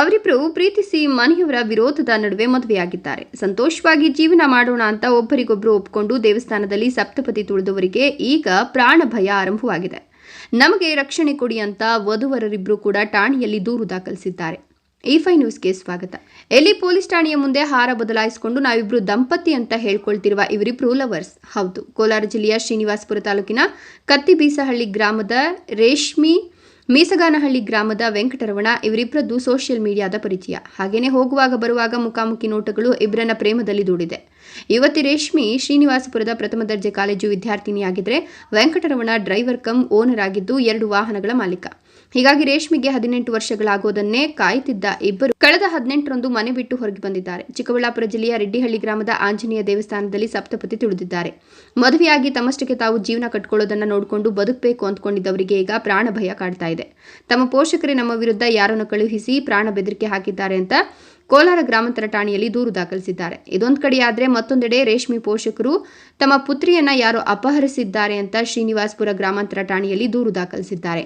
ಅವರಿಬ್ಬರು ಪ್ರೀತಿಸಿ ಮನೆಯವರ ವಿರೋಧದ ನಡುವೆ ಮದುವೆಯಾಗಿದ್ದಾರೆ. ಸಂತೋಷವಾಗಿ ಜೀವನ ಮಾಡೋಣ ಅಂತ ಒಬ್ಬರಿಗೊಬ್ಬರು ಒಪ್ಕೊಂಡು ದೇವಸ್ಥಾನದಲ್ಲಿ ಸಪ್ತಪದಿ ತುಳಿದವರಿಗೆ ಈಗ ಪ್ರಾಣ ಭಯ ಆರಂಭವಾಗಿದೆ. ನಮಗೆ ರಕ್ಷಣೆ ಕೊಡಿ ಅಂತ ವಧುವರರಿಬ್ಬರು ಕೂಡ ಠಾಣೆಯಲ್ಲಿ ದೂರು ದಾಖಲಿಸಿದ್ದಾರೆ. ಈ ಫೈ ನ್ಯೂಸ್ಗೆ ಸ್ವಾಗತ. ಎಲ್ಲಿ ಪೊಲೀಸ್ ಠಾಣೆಯ ಮುಂದೆ ಹಾರ ಬದಲಾಯಿಸಿಕೊಂಡು ನಾವಿಬ್ರು ದಂಪತಿ ಅಂತ ಹೇಳ್ಕೊಳ್ತಿರುವ ಇವರಿಬ್ರು ಲವರ್ಸ್. ಹೌದು, ಕೋಲಾರ ಜಿಲ್ಲೆಯ ಶ್ರೀನಿವಾಸಪುರ ತಾಲೂಕಿನ ಕತ್ತಿಬೀಸಹಳ್ಳಿ ಗ್ರಾಮದ ರೇಷ್ಮಿ ಮೀಸಗಾನಹಳ್ಳಿ ಗ್ರಾಮದ ವೆಂಕಟರವಣ ಇವರಿಬ್ಬರದ್ದು ಸೋಷಿಯಲ್ ಮೀಡಿಯಾದ ಪರಿಚಯ. ಹಾಗೇನೆ ಹೋಗುವಾಗ ಬರುವಾಗ ಮುಖಾಮುಖಿ ನೋಟಗಳು ಇಬ್ಬರನ್ನ ಪ್ರೇಮದಲ್ಲಿ ದೂಡಿದೆ. ಯುವತಿ ರೇಷ್ಮಿ ಶ್ರೀನಿವಾಸಪುರದ ಪ್ರಥಮ ದರ್ಜೆ ಕಾಲೇಜು ವಿದ್ಯಾರ್ಥಿನಿಯಾಗಿದ್ದರೆ ವೆಂಕಟರವಣ ಡ್ರೈವರ್ ಕಮ್ ಓನರ್ ಆಗಿದ್ದು ಎರಡು ವಾಹನಗಳ ಮಾಲೀಕ. ಹೀಗಾಗಿ ರೇಷ್ಮಿಗೆ ಹದಿನೆಂಟು ವರ್ಷಗಳಾಗೋದನ್ನೇ ಕಾಯುತ್ತಿದ್ದ ಇಬ್ಬರು ಕಳೆದ ಹದಿನೆಂಟರಂದು ಮನೆ ಬಿಟ್ಟು ಹೊರಗೆ ಬಂದಿದ್ದಾರೆ. ಚಿಕ್ಕಬಳ್ಳಾಪುರ ಜಿಲ್ಲೆಯ ರೆಡ್ಡಿಹಳ್ಳಿ ಗ್ರಾಮದ ಆಂಜನೇಯ ದೇವಸ್ಥಾನದಲ್ಲಿ ಸಪ್ತಪತಿ ತುಳಿದಿದ್ದಾರೆ. ಮದುವೆಯಾಗಿ ತಮ್ಮಷ್ಟಕ್ಕೆ ತಾವು ಜೀವನ ಕಟ್ಕೊಳ್ಳೋದನ್ನ ನೋಡಿಕೊಂಡು ಬದುಕಬೇಕು ಅಂದ್ಕೊಂಡಿದ್ದವರಿಗೆ ಈಗ ಪ್ರಾಣ ಭಯ ಕಾಡ್ತಾ ಇದೆ. ತಮ್ಮ ಪೋಷಕರೇ ನಮ್ಮ ವಿರುದ್ಧ ಯಾರನ್ನು ಕಳುಹಿಸಿ ಪ್ರಾಣ ಬೆದರಿಕೆ ಹಾಕಿದ್ದಾರೆ ಅಂತ ಕೋಲಾರ ಗ್ರಾಮಾಂತರ ಠಾಣೆಯಲ್ಲಿ ದೂರು ದಾಖಲಿಸಿದ್ದಾರೆ. ಇದೊಂದು ಕಡೆಯಾದರೆ ಮತ್ತೊಂದೆಡೆ ರೇಷ್ಮಿ ಪೋಷಕರು ತಮ್ಮ ಪುತ್ರಿಯನ್ನ ಯಾರು ಅಪಹರಿಸಿದ್ದಾರೆ ಅಂತ ಶ್ರೀನಿವಾಸ್ಪುರ ಗ್ರಾಮಾಂತರ ಠಾಣೆಯಲ್ಲಿ ದೂರು ದಾಖಲಿಸಿದ್ದಾರೆ.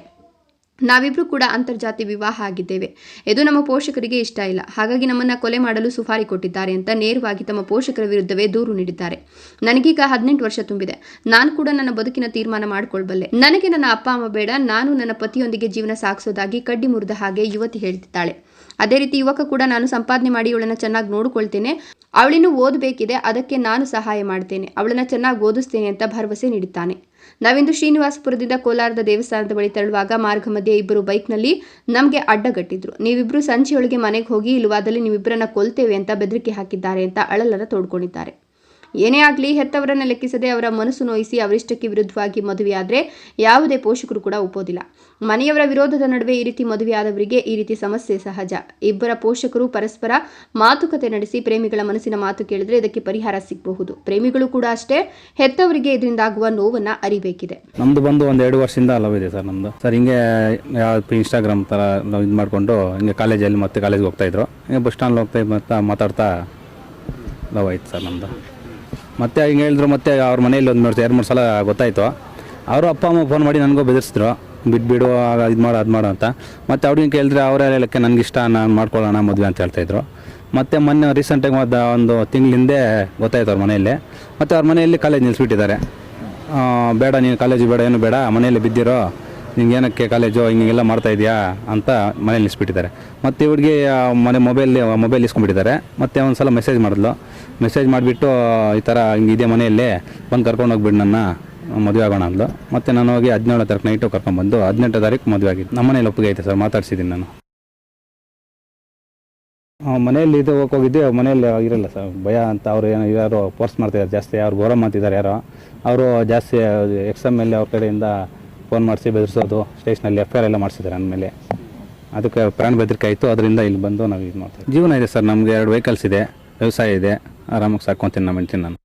ನಾವಿಬ್ರು ಕೂಡ ಅಂತರ್ಜಾತಿ ವಿವಾಹ ಆಗಿದ್ದೇವೆ. ಇದು ನಮ್ಮ ಪೋಷಕರಿಗೆ ಇಷ್ಟ ಇಲ್ಲ. ಹಾಗಾಗಿ ನಮ್ಮನ್ನ ಕೊಲೆ ಮಾಡಲು ಸುಫಾರಿ ಕೊಟ್ಟಿದ್ದಾರೆ ಅಂತ ನೇರವಾಗಿ ತಮ್ಮ ಪೋಷಕರ ವಿರುದ್ಧವೇ ದೂರು ನೀಡಿದ್ದಾರೆ. ನನಗೀಗ ಹದಿನೆಂಟು ವರ್ಷ ತುಂಬಿದೆ. ನಾನು ಕೂಡ ನನ್ನ ಬದುಕಿನ ತೀರ್ಮಾನ ಮಾಡಿಕೊಳ್ಬಲ್ಲೆ. ನನಗೆ ನನ್ನ ಅಪ್ಪ, ಅಮ್ಮ ಬೇಡ. ನಾನು ನನ್ನ ಪತಿಯೊಂದಿಗೆ ಜೀವನ ಸಾಗಿಸೋದಾಗಿ ಕಡ್ಡಿ ಮುರಿದ ಹಾಗೆ ಯುವತಿ ಹೇಳ್ತಿದ್ದಾಳೆ. ಅದೇ ರೀತಿ ಯುವಕ ಕೂಡ ನಾನು ಸಂಪಾದನೆ ಮಾಡಿ ಅವಳನ್ನ ಚೆನ್ನಾಗಿ ನೋಡಿಕೊಳ್ತೇನೆ. ಅವಳಿನ್ನೂ ಓದಬೇಕಿದೆ. ಅದಕ್ಕೆ ನಾನು ಸಹಾಯ ಮಾಡ್ತೇನೆ. ಅವಳನ್ನ ಚೆನ್ನಾಗಿ ಓದಿಸ್ತೇನೆ ಅಂತ ಭರವಸೆ ನೀಡುತ್ತಾನೆ ನಾವಿಂದು ಶ್ರೀನಿವಾಸಪುರದಿಂದ ಕೋಲಾರದ ದೇವಸ್ಥಾನದ ಬಳಿ ತೆರಳುವಾಗ ಮಾರ್ಗ ಮಧ್ಯೆ ಇಬ್ಬರು ಬೈಕ್ನಲ್ಲಿ ನಮಗೆ ಅಡ್ಡಗಟ್ಟಿದ್ರು. ನೀವಿಬ್ರು ಸಂಜೆಯೊಳಗೆ ಮನೆಗೆ ಹೋಗಿ ಇಲ್ಲವಾದಲ್ಲಿ ನೀವಿಬ್ಬರನ್ನ ಕೊಲ್ತೇವೆ ಅಂತ ಬೆದರಿಕೆ ಹಾಕಿದ್ದಾರೆ ಅಂತ ಅಳಲರ ತೋಡ್ಕೊಂಡಿದ್ದಾರೆ. ಏನೇ ಆಗಲಿ ಹೆತ್ತವರನ್ನ ಲೆಕ್ಕಿಸದೆ ಅವರ ಮನಸ್ಸು ನೋಯಿಸಿ ಅವರಿಷ್ಟಕ್ಕೆ ವಿರುದ್ಧವಾಗಿ ಮದುವೆಯಾದರೆ ಯಾವುದೇ ಪೋಷಕರು ಕೂಡ ಒಪ್ಪೋದಿಲ್ಲ. ಮನೆಯವರ ವಿರೋಧದ ನಡುವೆ ಈ ರೀತಿ ಮದುವೆಯಾದವರಿಗೆ ಈ ರೀತಿ ಸಮಸ್ಯೆ ಸಹಜ. ಇಬ್ಬರ ಪೋಷಕರು ಪರಸ್ಪರ ಮಾತುಕತೆ ನಡೆಸಿ ಪ್ರೇಮಿಗಳ ಮನಸ್ಸಿನ ಮಾತು ಕೇಳಿದರೆ ಇದಕ್ಕೆ ಪರಿಹಾರ ಸಿಗಬಹುದು. ಪ್ರೇಮಿಗಳು ಕೂಡ ಅಷ್ಟೇ, ಹೆತ್ತವರಿಗೆ ಇದರಿಂದ ಆಗುವ ನೋವನ್ನ ಅರಿಬೇಕಿದೆ. ನಮ್ದು ಬಂದು ಒಂದು ಎರಡು ವರ್ಷದಿಂದ ಲವ್ ಇದೆ ಸರ್ ನಮ್ದು. ಸರ್, ಹಿಂಗೆ ಇನ್ಸ್ಟಾಗ್ರಾಮ್ ತರ ನಾವು ಇದು ಮಾಡಿಕೊಂಡು ಹಿಂಗೆ ಕಾಲೇಜಲ್ಲಿ ಮತ್ತೆ ಕಾಲೇಜ್ಗೆ ಹೋಗ್ತಾಯಿದ್ರು ಹಿಂಗೆ ಬಸ್ ಸ್ಟ್ಯಾಂಡ್ ಹೋಗ್ತಾ ಮತ್ತೆ ಮಾತಾಡ್ತಾ ಲವ್ ಆಯ್ತು ಸರ್ ನಮ್ಮದು ಮತ್ತೆ ಹಿಂಗೆ ಹೇಳಿದ್ರು ಮತ್ತೆ ಅವ್ರ ಮನೆಯಲ್ಲಿ ಒಂದು ಎರಡು ಮೂರು ಸಲ ಗೊತ್ತಾಯಿತು. ಅವರು ಅಪ್ಪ, ಅಮ್ಮ ಫೋನ್ ಮಾಡಿ ನನಗೂ ಬೆದರಿಸಿದ್ರು. ಬಿಟ್ಬಿಡು ಇದು ಮಾಡು, ಅದು ಮಾಡು ಅಂತ. ಮತ್ತು ಅವ್ರಿಗೆ ಕೇಳಿದ್ರೆ ಅವರೇ ಹೇಳಕ್ಕೆ ಇಷ್ಟ, ನಾನು ಮಾಡ್ಕೊಳ್ಳೋಣ, ಮದುವೆ ಅಂತ ಹೇಳ್ತಾಯಿದ್ರು ಮತ್ತು ಮೊನ್ನೆ ರೀಸೆಂಟಾಗಿ ಮತ್ತು ಒಂದು ತಿಂಗಳಿಂದೆ ಗೊತ್ತಾಯ್ತು ಅವ್ರ ಮನೆಯಲ್ಲಿ. ಮತ್ತು ಅವ್ರ ಮನೆಯಲ್ಲಿ ಕಾಲೇಜ್ ನಿಲ್ಲಿಸ್ಬಿಟ್ಟಿದ್ದಾರೆ ಬೇಡ, ನೀನು ಕಾಲೇಜು ಬೇಡ, ಏನು ಬೇಡ, ಮನೆಯಲ್ಲಿ ಬಿದ್ದಿರೋ ನಿಂಗೆ ಏನಕ್ಕೆ ಕಾಲೇಜು ಹಿಂಗೆಲ್ಲ ಮಾಡ್ತಾ ಇದೆಯಾ ಅಂತ ಮನೇಲಿ ನಿಲ್ಲಿಸ್ಬಿಟ್ಟಿದ್ದಾರೆ. ಮತ್ತು ಇವ್ರಿಗೆ ಮನೆ ಮೊಬೈಲ್ ಮೊಬೈಲ್ ಇಸ್ಕೊಂಡ್ಬಿಟ್ಟಿದ್ದಾರೆ. ಮತ್ತೆ ಒಂದು ಸಲ ಮೆಸೇಜ್ ಮಾಡಿದ್ಲು. ಮೆಸೇಜ್ ಮಾಡಿಬಿಟ್ಟು ಈ ಥರ ಹಿಂಗೆ ಇದೆ ಮನೆಯಲ್ಲಿ ಬಂದು ಕರ್ಕೊಂಡು ಹೋಗ್ಬಿಡು ನನ್ನ, ಮದುವೆ ಆಗೋಣ ಅಂದ್ಲು. ಮತ್ತು ನಾನು ಹೋಗಿ ಹದಿನೇಳು ತಾರೀಕು ನೈಟು ಕರ್ಕೊಂಡ್ಬಂದು ಹದಿನೆಂಟು ತಾರೀಕು ಮದುವೆ ಆಗಿತ್ತು ನಮ್ಮ ಮನೇಲಿ ಒಪ್ಪಿಗೆ ಐತೆ ಸರ್, ಮಾತಾಡ್ಸಿದ್ದೀನಿ ನಾನು. ಮನೆಯಲ್ಲಿ ಇದು ಹೋಗಿದ್ದೆ, ಮನೆಯಲ್ಲಿ ಇರಲ್ಲ ಸರ್, ಭಯ ಅಂತ ಅವರು ಏನೋ ಯಾರು ಫೋರ್ಸ್ ಮಾಡ್ತಿದ್ದಾರೆ ಜಾಸ್ತಿ. ಅವ್ರು ಗೌರವ ಮಾಡ್ತಿದ್ದಾರೆ ಯಾರೋ. ಅವರು ಜಾಸ್ತಿ ಎಕ್ಸಾಮ್ ಮೇಲೆ ಅವ್ರ ಕಡೆಯಿಂದ ಫೋನ್ ಮಾಡಿಸಿ ಬೆದರಿಸೋದು, ಸ್ಟೇಷನಲ್ಲಿ ಎಫ್ ಐ ಆರ್ ಎಲ್ಲ ಮಾಡಿಸಿದ್ದಾರೆ ಅಂದಮೇಲೆ ಅದಕ್ಕೆ ಪ್ರಾಣ ಬೆದರಿಕೆ ಆಯಿತು, ಅದರಿಂದ ಇಲ್ಲಿ ಬಂದು ನಾವು ಇದು ಮಾಡ್ತೀವಿ ಜೀವನ ಇದೆ ಸರ್, ನಮಗೆ ಎರಡು ವೆಹಿಕಲ್ಸ್ ಇದೆ, ವ್ಯವಸಾಯ ಇದೆ, ಆರಾಮಾಗಿ ಸಾಕೊಂತೀನಿ ನಮ್ಮ ಹೆಂಡ್ತೀನಿ ನಾನು.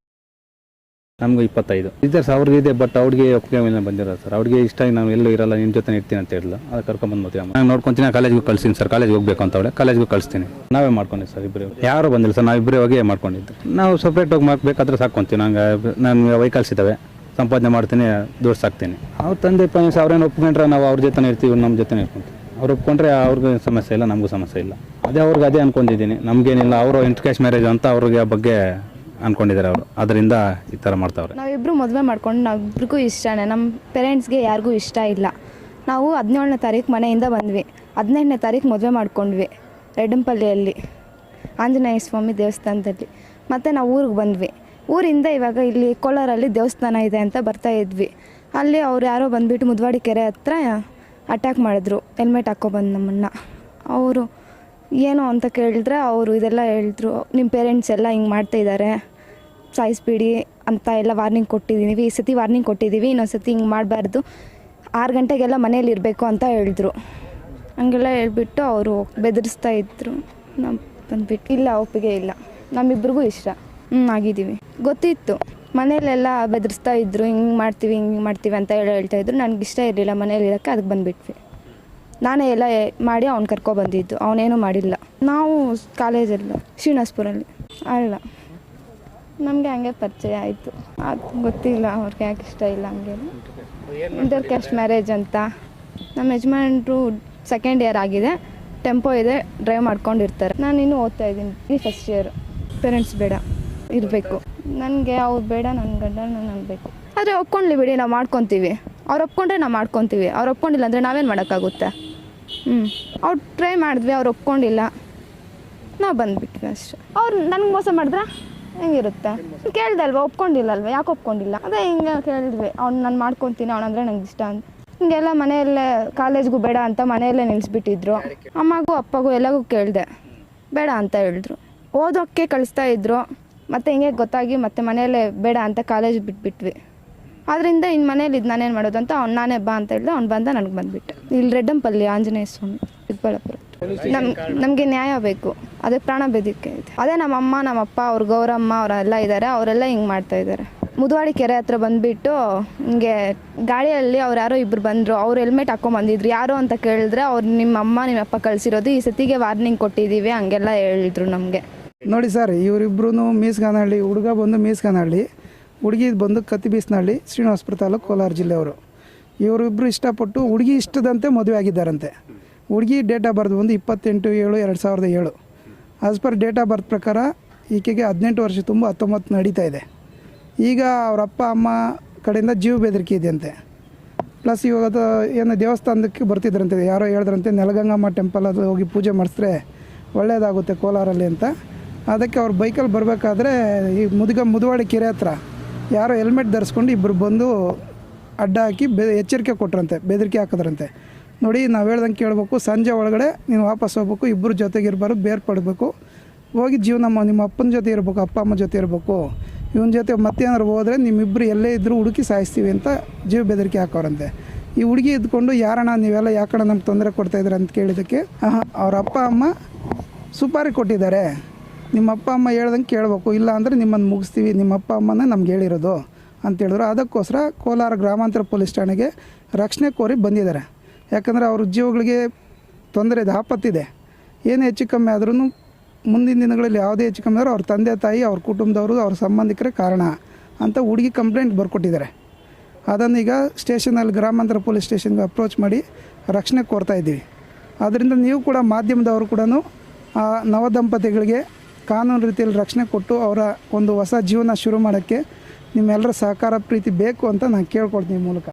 ನಮಗೆ ಇಪ್ಪತ್ತೈದು. ಇದ್ದಾರೆ ಸರ್, ಅವ್ರಿಗೆ ಇದೆ ಬಟ್ ಅವ್ರಿಗೆ ಒಪ್ಪಿಗೆ ಮೇಲೆ ಬಂದಿರೋದು ಸರ್. ಅವ್ರಿಗೆ ಇಷ್ಟ ನಾವು ಎಲ್ಲೂ ಇರಲ್ಲ ನಿಮ್ಮ ಜೊತೆ ಇರ್ತೀನಿ ಅಂತ ಹೇಳಿದ್ಲು. ಅದಕ್ಕೆ ಕರ್ಕೊಂಡ್ಬಂದು ಮದುವೆ ನಾನು ನೋಡ್ಕೊಂತೀನಿ ಕಾಲೇಜ್ಗೆ ಕಳಿಸ್ತೀನಿ ಸರ್. ಕಾಲೇಜ್ಗೆ ಹೋಗ್ಬೇಕು ಅಂತ ಅವಳೆ. ಕಾಲೇಜ್ಗೆ ಕಳಿಸ್ತೀನಿ. ನಾವೇ ಮಾಡ್ಕೊಂಡಿ ಸರ್ ಇಬ್ಬರು ಯಾರು ಬಂದಿಲ್ಲ ಸರ್ ನಾವು ಇಬ್ಬರೇ ಹೋಗಿ ಮಾಡ್ಕೊಂಡಿದ್ದು. ನಾವು ಸಪ್ರೇಟ್ ಹೋಗಿ ಮಾಡ್ಬೇಕಾದ್ರೆ ಸಾಕೊಂತೀವಿ ನಂಗೆ ನಮ್ಗೆ ವೆಹಿಕಲ್ಸ್ ಇದ್ದಾವೆ ಸಂಪಾದನೆ ಮಾಡ್ತೀನಿ ದುಡ್ಡು ಸಾಕ್ತೀನಿ ಅವ್ರ ತಂದೆ ಅವ್ರೇನು ಒಪ್ಕೊಂಡ್ರೆ ನಾವು ಅವ್ರ ಜೊತೆ ಇರ್ತೀವಿ ನಮ್ಮ ಜೊತೆ ಇರ್ಕೊಂತೀವಿ. ಅವ್ರು ಒಪ್ಕೊಂಡ್ರೆ ಅವ್ರಿಗೂ ಸಮಸ್ಯೆ ಇಲ್ಲ, ನಮಗೂ ಸಮಸ್ಯೆ ಇಲ್ಲ. ಅದೇ ಅವ್ರಿಗೆ ಅದೇ ಅನ್ಕೊಂಡಿದ್ದೀನಿ. ನಮಗೇನಿಲ್ಲ, ಅವರು ಇಂಟರ್ ಕ್ಯಾಶ್ ಮ್ಯಾರೇಜ್ ಅಂತ ಅವ್ರಿಗೆ ಬಗ್ಗೆ ಅನ್ಕೊಂಡಿದ್ದಾರೆ ಅವರು. ಅದರಿಂದ ಈ ಥರ ಮಾಡ್ತಾವ್ರೆ. ನಾವಿಬ್ಬರು ಮದುವೆ ಮಾಡ್ಕೊಂಡು ನಾವಿಬ್ರಿಗೂ ಇಷ್ಟನೇ. ನಮ್ಮ ಪೇರೆಂಟ್ಸ್ಗೆ ಯಾರಿಗೂ ಇಷ್ಟ ಇಲ್ಲ. ನಾವು ಹದಿನೇಳನೇ ತಾರೀಕು ಮನೆಯಿಂದ ಬಂದ್ವಿ. ಹದಿನೆಂಟನೇ ತಾರೀಕು ಮದುವೆ ಮಾಡ್ಕೊಂಡ್ವಿ ರೆಡ್ಡಂಪಲ್ಲಿಯಲ್ಲಿ ಆಂಜನೇಯ ಸ್ವಾಮಿ ದೇವಸ್ಥಾನದಲ್ಲಿ. ಮತ್ತು ನಾವು ಊರಿಗೆ ಬಂದ್ವಿ. ಊರಿಂದ ಇವಾಗ ಇಲ್ಲಿ ಕೋಲಾರಲ್ಲಿ ದೇವಸ್ಥಾನ ಇದೆ ಅಂತ ಬರ್ತಾ ಇದ್ವಿ. ಅಲ್ಲಿ ಅವ್ರು ಯಾರೋ ಬಂದುಬಿಟ್ಟು ಮುದ್ವಾಡಿ ಕೆರೆ ಹತ್ರ ಅಟ್ಯಾಕ್ ಮಾಡಿದ್ರು. ಹೆಲ್ಮೆಟ್ ಹಾಕ್ಕೊಬಂದು ನಮ್ಮನ್ನು. ಅವರು ಏನು ಅಂತ ಕೇಳಿದ್ರೆ ಅವರು ಇದೆಲ್ಲ ಹೇಳಿದ್ರು. ನಿಮ್ಮ ಪೇರೆಂಟ್ಸ್ ಎಲ್ಲ ಹಿಂಗೆ ಮಾಡ್ತಾ ಇದ್ದಾರೆ ಸಾಯಿಸ್ಬಿಡಿ ಅಂತ ಎಲ್ಲ ವಾರ್ನಿಂಗ್ ಕೊಟ್ಟಿದ್ದೀವಿ ಈ ಸತಿ ವಾರ್ನಿಂಗ್ ಕೊಟ್ಟಿದ್ದೀವಿ ಇನ್ನೊಂದು ಸತಿ ಹಿಂಗೆ ಮಾಡಬಾರ್ದು. ಆರು ಗಂಟೆಗೆಲ್ಲ ಮನೇಲಿ ಇರಬೇಕು ಅಂತ ಹೇಳಿದ್ರು. ಹಂಗೆಲ್ಲ ಹೇಳ್ಬಿಟ್ಟು ಅವರು ಬೆದರಿಸ್ತಾ ಇದ್ರು. ನಮ್ಮ ಬಂದ್ಬಿಟ್ಟು ಇಲ್ಲ, ಒಪ್ಪಿಗೆ ಇಲ್ಲ. ನಮ್ಮಿಬ್ರಿಗೂ ಇಷ್ಟ. ಹ್ಞೂ ಆಗಿದ್ದೀವಿ. ಗೊತ್ತಿತ್ತು. ಮನೇಲೆಲ್ಲ ಬೆದರಿಸ್ತಾ ಇದ್ರು, ಹಿಂಗೆ ಮಾಡ್ತೀವಿ ಹಿಂಗೆ ಮಾಡ್ತೀವಿ ಅಂತ ಹೇಳಿ ಹೇಳ್ತಾ ಇದ್ರು. ನನಗೆ ಇಷ್ಟ ಇರಲಿಲ್ಲ ಮನೇಲಿ ಇರೋಕ್ಕೆ, ಅದಕ್ಕೆ ಬಂದುಬಿಟ್ವಿ. ನಾನೇ ಎಲ್ಲ ಮಾಡಿ ಅವ್ನು ಕರ್ಕೊಬಂದಿದ್ದು ಅವನೇನು ಮಾಡಿಲ್ಲ. ನಾವು ಕಾಲೇಜಲ್ಲಿ ಶ್ರೀನಾಸ್ಪುರಲ್ಲಿ ಅಲ್ಲ. ನಮಗೆ ಹಂಗೆ ಪರಿಚಯ ಆಯಿತು. ಅದು ಗೊತ್ತಿಲ್ಲ, ಅವ್ರಿಗೆ ಯಾಕೆ ಇಷ್ಟ ಇಲ್ಲ ಹಂಗೆ. ಇಂಟರ್ ಕ್ಯಾಸ್ಟ್ ಮ್ಯಾರೇಜ್ ಅಂತ. ನಮ್ಮ ಯಜಮಾನ್ರು ಸೆಕೆಂಡ್ ಇಯರ್ ಆಗಿದೆ. ಟೆಂಪೋ ಇದೆ ಡ್ರೈವ್ ಮಾಡ್ಕೊಂಡಿರ್ತಾರೆ. ನಾನು ಇನ್ನೂ ಓದ್ತಾ ಇದ್ದೀನಿ. ಫಸ್ಟ್ ಇಯರ್ ಪೇರೆಂಟ್ಸ್ ಬೇಡ. ಇರಬೇಕು. ನನಗೆ ಅವ್ರು ಬೇಡ ನನ್ನ ಗಂಡ ನನಗೆ ಬೇಕು ಆದರೆ ಒಪ್ಕೊಂಡ್ಲಿ ಬಿಡಿ, ನಾವು ಮಾಡ್ಕೊತೀವಿ. ಅವ್ರು ಒಪ್ಕೊಂಡ್ರೆ ನಾವು ಮಾಡ್ಕೊತೀವಿ. ಅವ್ರು ಒಪ್ಕೊಂಡಿಲ್ಲ ಅಂದರೆ ನಾವೇನು ಮಾಡೋಕ್ಕಾಗುತ್ತೆ? ಹ್ಞೂ ಅವ್ರು ಟ್ರೈ ಮಾಡಿದ್ವಿ, ಅವ್ರು ಒಪ್ಕೊಂಡಿಲ್ಲ. ನಾವು ಬಂದುಬಿಟ್ವಿ ಅಷ್ಟೆ. ಅವ್ರು ನನಗೆ ಮೋಸ ಮಾಡಿದ್ರೆ? ಹೆಂಗಿರುತ್ತೆ? ಕೇಳ್ದೆ ಅಲ್ವಾ ಒಪ್ಕೊಂಡಿಲ್ಲ ಅಲ್ವಾ ಯಾಕೆ ಒಪ್ಕೊಂಡಿಲ್ಲ? ಅದೇ ಹಿಂಗೆ ಕೇಳಿದ್ವಿ. ಅವ್ನು ನಾನು ಮಾಡ್ಕೊತೀನಿ ಅವನಂದ್ರೆ ನಂಗೆ ಇಷ್ಟ ಅಂತ. ಹಿಂಗೆಲ್ಲ ಮನೆಯಲ್ಲೇ, ಕಾಲೇಜ್ಗೂ ಬೇಡ ಅಂತ ಮನೆಯಲ್ಲೇ ನಿಲ್ಲಿಸ್ಬಿಟ್ಟಿದ್ರು ಅಮ್ಮಗೂ ಅಪ್ಪಗೂ ಎಲ್ಲಗೂ ಕೇಳಿದೆ. ಬೇಡ ಅಂತ ಹೇಳಿದ್ರು. ಓದೋಕ್ಕೆ ಕಳಿಸ್ತಾ ಇದ್ರು. ಮತ್ತು ಹಿಂಗೆ ಗೊತ್ತಾಗಿ ಮತ್ತೆ ಮನೆಯಲ್ಲೇ ಬೇಡ ಅಂತ ಕಾಲೇಜ್ ಬಿಟ್ಬಿಟ್ವಿ. ಅದರಿಂದ ಇನ್ನು ಮನೇಲಿ ಇದು ನಾನೇನು ಮಾಡೋದು ಅಂತ ಅವ್ನು ನಾನೇ ಬಾ ಅಂತ ಹೇಳಿದೆ, ಅವ್ನು ಬಂದ ನನಗೆ ಬಂದುಬಿಟ್ಟೆ. ಇಲ್ಲಿ ರೆಡ್ಡಂಪಲ್ಲಿ ಆಂಜನೇಯ ಸ್ವಾಮಿ, ಚಿಕ್ಕಬಳ್ಳಾಪುರ. ನಮ್, ನಮಗೆ ನ್ಯಾಯ ಬೇಕು. ಅದೇ ಪ್ರಾಣ ಬೇದಿಕೆ ಇದೆ. ಅದೇ ನಮ್ಮ ಅಮ್ಮ, ನಮ್ಮ ಅಪ್ಪ, ಅವ್ರ ಗೌರಮ್ಮ ಅವರೆಲ್ಲ ಇದ್ದಾರೆ ಅವರೆಲ್ಲ ಹಿಂಗೆ ಮಾಡ್ತಾ ಇದ್ದಾರೆ ಮುದುವಾಡಿ ಕೆರೆ ಹತ್ರ ಬಂದುಬಿಟ್ಟು ಹಿಂಗೆ ಗಾಡಿಯಲ್ಲಿ ಅವ್ರು ಯಾರೋ ಇಬ್ರು ಬಂದರು, ಅವ್ರು ಹೆಲ್ಮೆಟ್ ಹಾಕೊಂಡ್ ಬಂದಿದ್ರು. ಯಾರು ಅಂತ ಕೇಳಿದ್ರೆ ಅವ್ರು ನಿಮ್ಮ ಅಮ್ಮ ನಿಮ್ಮ ಅಪ್ಪ ಕಳಿಸಿರೋದು, ಈ ಸತಿಗೆ ವಾರ್ನಿಂಗ್ ಕೊಟ್ಟಿದ್ದೀವಿ ಹಂಗೆಲ್ಲ ಹೇಳಿದ್ರು ನಮಗೆ. ನೋಡಿ ಸರ್ ಇವರಿಬ್ರು ಮೀಸ್ಗಾನಹಳ್ಳಿ, ಹುಡುಗ ಬಂದು ಮೀಸ್ಗಾನಹಳ್ಳಿ, ಹುಡುಗಿ ಬಂದು ಕತ್ತಿಬೀಸ್ನಹಳ್ಳಿ ಶ್ರೀನಿವಾಸಪುರ ತಾಲೂಕು ಕೋಲಾರ ಜಿಲ್ಲೆಯವರು. ಇವರಿಬ್ಬರು ಇಷ್ಟಪಟ್ಟು ಹುಡುಗಿ ಇಷ್ಟದಂತೆ ಮದುವೆ ಆಗಿದ್ದಾರಂತೆ. ಹುಡುಗಿ ಡೇಟ್ ಆಫ್ ಬರ್ತ್ ಬಂದು ಇಪ್ಪತ್ತೆಂಟು ಏಳು ಎರಡು ಸಾವಿರದ ಏಳು. As per date of birth ಪ್ರಕಾರ ಈಕೆಗೆ ಹದಿನೆಂಟು ವರ್ಷ ತುಂಬ ಹತ್ತೊಂಬತ್ತು ನಡೀತಾ ಇದೆ. ಈಗ ಅವ್ರ ಅಪ್ಪ, ಅಮ್ಮ ಕಡೆಯಿಂದ ಜೀವ ಬೆದರಿಕೆ ಇದೆಯಂತೆ. ಪ್ಲಸ್ ಇವಾಗ ಅದು ಏನು ದೇವಸ್ಥಾನಕ್ಕೆ ಬರ್ತಿದ್ರಂತೆ, ಯಾರೋ ಹೇಳಿದ್ರಂತೆ, ನೆಲಗಂಗಮ್ಮ ಟೆಂಪಲ್ ಅದು ಹೋಗಿ ಪೂಜೆ ಮಾಡಿಸಿದ್ರೆ ಒಳ್ಳೆಯದಾಗುತ್ತೆ ಕೋಲಾರಲ್ಲಿ ಅಂತ. ಅದಕ್ಕೆ ಅವ್ರು ಬೈಕಲ್ಲಿ ಬರಬೇಕಾದ್ರೆ ಈ ಮುದುಗ ಮುದುವಾಡಿ ಕೆರೆ ಹತ್ರ ಯಾರೋ ಹೆಲ್ಮೆಟ್ ಧರಿಸ್ಕೊಂಡು ಇಬ್ಬರು ಬಂದು ಅಡ್ಡ ಹಾಕಿ ಬೆ ಎಚ್ಚರಿಕೆ ಕೊಟ್ರಂತೆ, ಬೆದರಿಕೆ ಹಾಕಿದ್ರಂತೆ. ನೋಡಿ, ನಾವು ಹೇಳ್ದಂಗೆ ಕೇಳಬೇಕು, ಸಂಜೆ ಒಳಗಡೆ ನೀನು ವಾಪಸ್ ಹೋಗ್ಬೇಕು ಇಬ್ಬರು ಜೊತೆಗೆ ಇರಬಾರ್ದು ಬೇರ್ಪಡಬೇಕು ಹೋಗಿ ಜೀವನ ನಿಮ್ಮ ಅಪ್ಪನ ಜೊತೆ ಇರಬೇಕು, ಅಪ್ಪ ಅಮ್ಮ ಜೊತೆ ಇರಬೇಕು. ಇವನ ಜೊತೆ ಮತ್ತೇನಾದ್ರು ಹೋದರೆ ನಿಮ್ಮಿಬ್ಬರು ಎಲ್ಲೇ ಇದ್ದರೂ ಹುಡುಕಿ ಸಾಯಿಸ್ತೀವಿ ಅಂತ ಜೀವ ಬೆದರಿಕೆ ಹಾಕೋರಂತೆ. ಈ ಹುಡುಗಿ ಇದ್ಕೊಂಡು, ಯಾರಣ್ಣ, ನೀವೆಲ್ಲ ಯಾಕಣ್ಣ ನಮ್ಗೆ ತೊಂದರೆ ಕೊಡ್ತಾಯಿದ್ರೆ ಅಂತ ಕೇಳಿದ್ದಕ್ಕೆ ಅವ್ರ ಅಪ್ಪ, ಅಮ್ಮ ಸುಪಾರಿ ಕೊಟ್ಟಿದ್ದಾರೆ. ನಿಮ್ಮ ಅಪ್ಪ ಅಮ್ಮ ಹೇಳ್ದಂಗೆ ಕೇಳಬೇಕು. ಇಲ್ಲ ಅಂದರೆ ನಿಮ್ಮನ್ನು ಮುಗಿಸ್ತೀವಿ. ನಿಮ್ಮ ಅಪ್ಪ ಅಮ್ಮನ ನಮ್ಗೆ ಹೇಳಿರೋದು ಅಂತೇಳಿದ್ರು ಅದಕ್ಕೋಸ್ಕರ ಕೋಲಾರ ಗ್ರಾಮಾಂತರ ಪೊಲೀಸ್ ಠಾಣೆಗೆ ರಕ್ಷಣೆ ಕೋರಿ ಬಂದಿದ್ದಾರೆ. ಯಾಕಂದರೆ ಅವ್ರ ಜೀವಗಳಿಗೆ ತೊಂದರೆ ಇದೆ, ಆಪತ್ತಿದೆ. ಏನು ಹೆಚ್ಚು ಕಮ್ಮಿ ಆದ್ರೂ ಮುಂದಿನ ದಿನಗಳಲ್ಲಿ ಯಾವುದೇ ಹೆಚ್ಚು ಕಮ್ಮಿ ಆದರೂ ಅವ್ರ ತಂದೆ, ತಾಯಿ, ಅವ್ರ ಕುಟುಂಬದವರು ಅವ್ರ ಸಂಬಂಧಿಕರೇ ಕಾರಣ ಅಂತ ಹುಡುಗಿ ಕಂಪ್ಲೇಂಟ್ ಬರ್ಕೊಟ್ಟಿದ್ದಾರೆ. ಅದನ್ನು ಈಗ ಸ್ಟೇಷನಲ್ಲಿ, ಗ್ರಾಮಾಂತರ ಪೊಲೀಸ್ ಸ್ಟೇಷನ್ಗೆ ಅಪ್ರೋಚ್ ಮಾಡಿ ರಕ್ಷಣೆ ಕೋರ್ತಾ ಇದ್ದೀವಿ. ಆದ್ದರಿಂದ ನೀವು ಕೂಡ ಮಾಧ್ಯಮದವರು ಕೂಡ ಆ ನವ ದಂಪತಿಗಳಿಗೆ ಕಾನೂನು ರೀತಿಯಲ್ಲಿ ರಕ್ಷಣೆ ಕೊಟ್ಟು ಅವರ ಒಂದು ಹೊಸ ಜೀವನ ಶುರು ಮಾಡೋಕ್ಕೆ ನಿಮ್ಮೆಲ್ಲರ ಸಹಕಾರ ಪ್ರೀತಿ ಬೇಕು ಅಂತ ನಾನು ಕೇಳ್ಕೊಡ್ತೀನಿ ಮೂಲಕ.